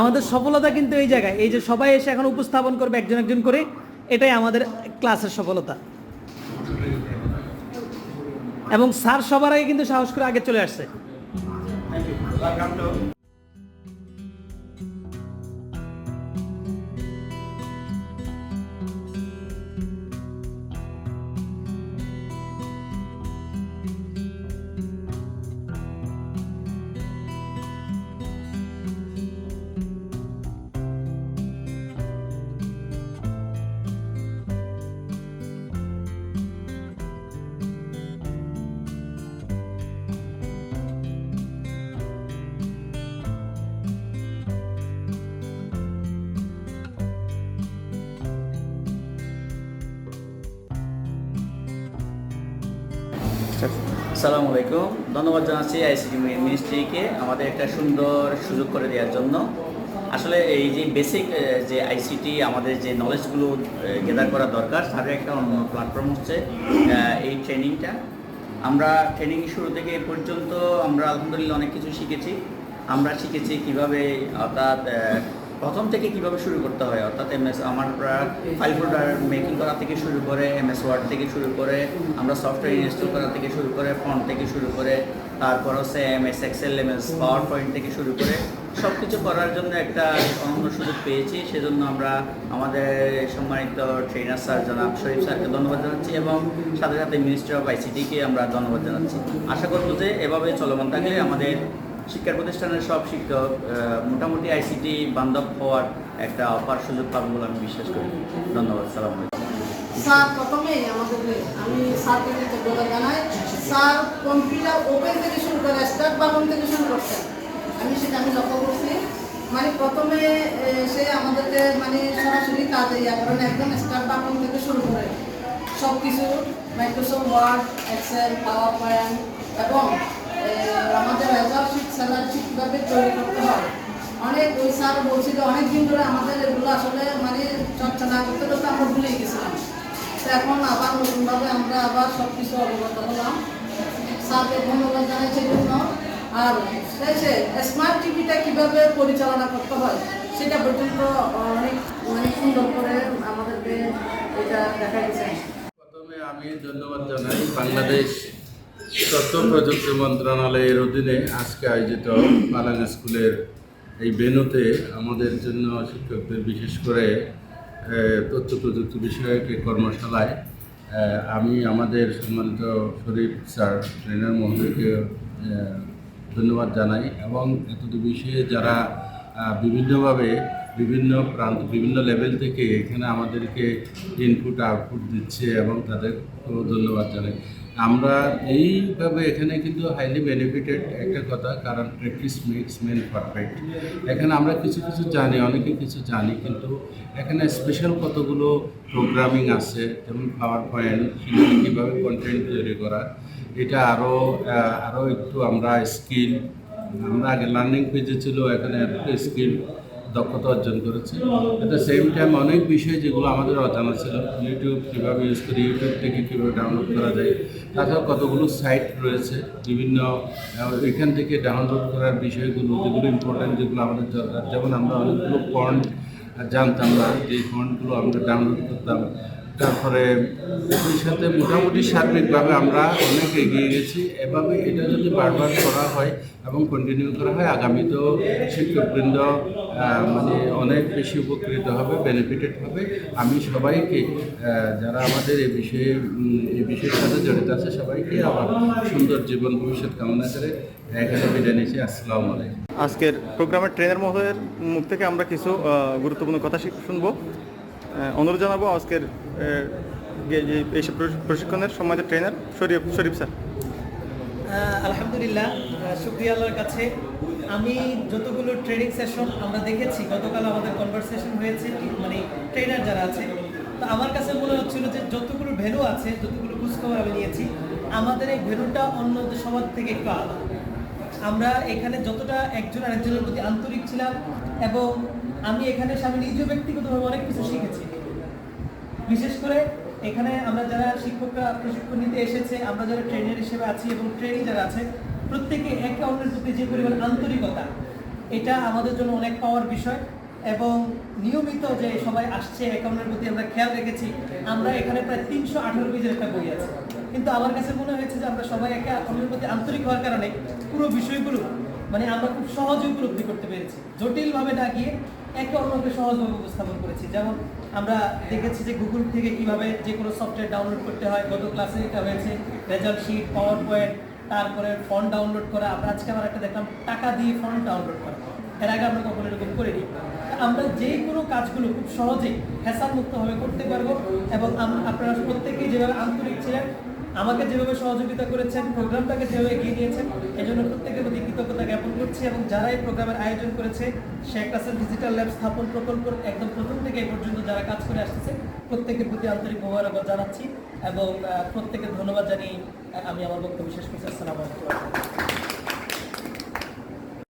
আমাদের সফলতা কিন্তু এই জায়গায় এই যে সবাই এসে এখন উপস্থাপন করবে একজন একজন করে এটাই আমাদের ক্লাসের সফলতা। এবং স্যার সবার আগে কিন্তু সাহস করে আগে চলে আসছে। সালামু আলাইকুম। ধন্যবাদ জানাচ্ছি আইসিটি মিনিস্ট্রিকে আমাদের একটা সুন্দর সুযোগ করে দেওয়ার জন্য। আসলে এই যে বেসিক যে আইসিটি, আমাদের যে নলেজগুলো গেদার করা দরকার, তাদের একটা অন্য প্ল্যাটফর্ম হচ্ছে এই ট্রেনিংটা আমরা ট্রেনিং শুরু থেকে পর্যন্ত আমরা আলহামদুলিল্লাহ অনেক কিছু শিখেছি। আমরা শিখেছি কীভাবে অর্থাৎ প্রথম থেকে কীভাবে শুরু করতে হয়? অর্থাৎ এমএস, আমার ফাইল ফোল্ডার মেকিং করা থেকে শুরু করে, এমএস ওয়ার্ড থেকে শুরু করে, আমরা সফটওয়্যার ইনস্টল করা থেকে শুরু করে ফন্ট থেকে শুরু করে, তারপর হচ্ছে MS Excel MS power point থেকে শুরু করে সব কিছু করার জন্য একটা অনন্য সুযোগ পেয়েছি। সেজন্য আমরা আমাদের সম্মানিত ট্রেনার স্যার জনাব শরীফ স্যারকে ধন্যবাদ জানাচ্ছি এবং সাথে সাথে মিনিস্ট্রি অফ আইসিটিকে আমরা ধন্যবাদ জানাচ্ছি। আশা করব যে এভাবে চলমান থাকলে আমাদের শিক্ষা প্রতিষ্ঠানের সব শিক্ষক মোটামুটি আইসিটি বান্ধব হওয়ার একটা অপার সুযোগ পাবে বলে আমি বিশ্বাস করি। ধন্যবাদ, সালাম স্যার প্রথমেই আমাদেরকে, আমি স্যারকে কৃতজ্ঞতা জানাই, স্যার কম্পিউটার ওপেন থেকে শুরু করে স্টার্ট বাটন থেকে শুরু করছেন আমি সেটা আমি লক্ষ্য করছি। মানে প্রথমে সে আমাদেরকে মানে সরাসরি কাজে করেন একদম স্টার্ট বাটন থেকে শুরু করে। সব কিছু Microsoft Word Excel power point এবং আমাদের রেজাল্ট শিট কীভাবে তৈরি করতে হয়? অনেক ওই স্যার বলছিল অনেক ধরে আমাদের এগুলো আসলে মানে চর্চা না করতে করতে আমরা ভুলে গেছিলাম। তো এখন আবার নতুনভাবে আমরা আবার সব কিছু অবগত হলাম। স্যারকে ধন্যবাদ জানাই জন্য। আর সে স্মার্ট টিভিটা কীভাবে পরিচালনা করতে হয়, সেটা পর্যন্ত অনেক অনেক সুন্দর করে আমাদেরকে এটা দেখা গেছে আমি ধন্যবাদ জানাই বাংলাদেশ তথ্য প্রযুক্তি মন্ত্রণালয়ের অধীনে আজকে আয়োজিত পালান স্কুলের এই ভেনুতে আমাদের জন্য শিক্ষকদের বিশেষ করে তথ্য প্রযুক্তি বিষয়ক কর্মশালায় আমি আমাদের সম্মানিত শরীফ স্যার, ট্রেনার মহোদয়কে ধন্যবাদ জানাই এবং এতটি বিষয়ে যারা বিভিন্নভাবে বিভিন্ন প্রান্ত, বিভিন্ন লেভেল থেকে এখানে আমাদেরকে ইনপুট আউটপুট দিচ্ছে এবং তাদেরকেও ধন্যবাদ জানাই। আমরা এইভাবে এখানে কিন্তু হাইলি বেনিফিটেড একটা কথা, কারণ প্র্যাকটিস মেক্স মেন পারফেক্ট এখানে আমরা কিছু কিছু জানি, অনেকে কিছু জানি, কিন্তু এখানে স্পেশাল কতগুলো প্রোগ্রামিং আছে, যেমন পাওয়ার পয়েন্ট কীভাবে কন্টেন্ট তৈরি করা, এটা আরও আরও একটু আমরা স্কিল আমরা আগে লার্নিং পেজে ছিল, এখানে স্কিল দক্ষতা অর্জন করেছে। অ্যাট দ্য সেম টাইম অনেক বিষয় যেগুলো আমাদের অজানা ছিল। ইউটিউব কীভাবে ইউজ করি ইউটিউব থেকে কীভাবে ডাউনলোড করা যায় তাছাড়া কতগুলো সাইট রয়েছে, বিভিন্ন এখান থেকে ডাউনলোড করার বিষয়গুলো, যেগুলো ইম্পর্ট্যান্ট যেগুলো আমাদের দরকার। যেমন আমরা অনেকগুলো ফন্ট জানতাম না, যে ফন্টগুলো আমরা ডাউনলোড করতাম। তারপরে এটির সাথে মোটামুটি সার্বিকভাবে আমরা অনেক এগিয়ে গেছি। এভাবে এটা যদি বারবার করা হয় এবং কন্টিনিউ করা হয়, আগামীতেও শিক্ষকবৃন্দ মানে অনেক বেশি উপকৃত হবে বেনিফিটেড হবে। আমি সবাইকে যারা আমাদের এই বিষয়ে এই বিষয়ের সাথে জড়িত আছে, সবাইকে আমার সুন্দর জীবন, ভবিষ্যৎ কামনা করে এখানে বিদায় নিয়েছি আসসালামু আলাইকুম। আজকের প্রোগ্রামের ট্রেনার মহোদয়ের মুখ থেকে আমরা কিছু গুরুত্বপূর্ণ কথা শুনব। অনুরোধ জানাব আজকের এই প্রশিক্ষণের সম্মানিত ট্রেনার শরীফ শরীফ স্যার। আলহামদুলিল্লাহ শুক্রিয়া আল্লাহর কাছে। আমি যতগুলো ট্রেনিং সেশন আমরা দেখেছি, গতকাল আমাদের কনভারসেশন হয়েছে মানে ট্রেনার যারা আছে, তো আমার কাছে মনে হচ্ছিল যে যতগুলো ভ্যালু আছে, যতগুলো খোঁজখবর আমি নিয়েছি, আমাদের এই ভ্যালুটা অন্য সবার থেকে একটু আলাদা। আমরা এখানে যতটা একজন আরেকজনের প্রতি আন্তরিক ছিলাম এবং আমি এখানে এসে আমি নিজেও ব্যক্তিগতভাবে অনেক কিছু শিখেছি। বিশেষ করে এখানে আমরা যারা শিক্ষকরা প্রশিক্ষণ নিতে এসেছে, আমরা যারা ট্রেনার হিসেবে আছি এবং ট্রেনিং যারা আছে, প্রত্যেকে একে অন্যের প্রতি যে পরিমাণ আন্তরিকতা, এটা আমাদের জন্য অনেক পাওয়ার বিষয় এবং নিয়মিত যে সবাই আসছে, একে অন্যের প্রতি আমরা খেয়াল রেখেছি, আমরা এখানে প্রায় তিনশো আঠারো পেজের একটা বই আছে। কিন্তু আমার কাছে মনে হয়েছে যে আমরা সবাই একে অন্যের প্রতি আন্তরিক হওয়ার কারণে পুরো বিষয়গুলো মানে আমরা খুব সহজে উপলব্ধি করতে পেরেছি। জটিলভাবে না গিয়ে একে অন্যকে সহজভাবে উপস্থাপন করেছি। যেমন আমরা দেখেছি যে গুগল থেকে কীভাবে যে কোনো সফটওয়্যার ডাউনলোড করতে হয়, গত ক্লাসে এটা হয়েছে রেজাল্ট শিট পাওয়ার পয়েন্ট তারপরে ফন্ট ডাউনলোড করা। আমরা আজকে আবার একটা দেখলাম, টাকা দিয়ে ফন্ট ডাউনলোড করা। এর আগে আমরা কখনো এরকম করিনি। আমরা যে কোনো কাজগুলো খুব সহজে হ্যাসাল মুক্তভাবে করতে পারব এবং আপনারা প্রত্যেকেই যেভাবে আন্তরিক ছিলেন আমাকে যেভাবে সহযোগিতা করেছেন, প্রোগ্রামটাকে যেভাবে এগিয়ে নিয়েছেন এই জন্য প্রত্যেকের প্রতি কৃতজ্ঞতা জ্ঞাপন করছি এবং যারা এই প্রোগ্রামের আয়োজন করেছে, শেখ রাসেল ডিজিটাল ল্যাব স্থাপন প্রকল্প একদম প্রথম থেকে এই পর্যন্ত যারা কাজ করে আসতেছে, প্রত্যেকের প্রতি আন্তরিক মোবারকবাদ জানাচ্ছি এবং প্রত্যেকের ধন্যবাদ জানিয়ে আমি আমার বক্তব্য শেষ করছি। আসসালামু আলাইকুম।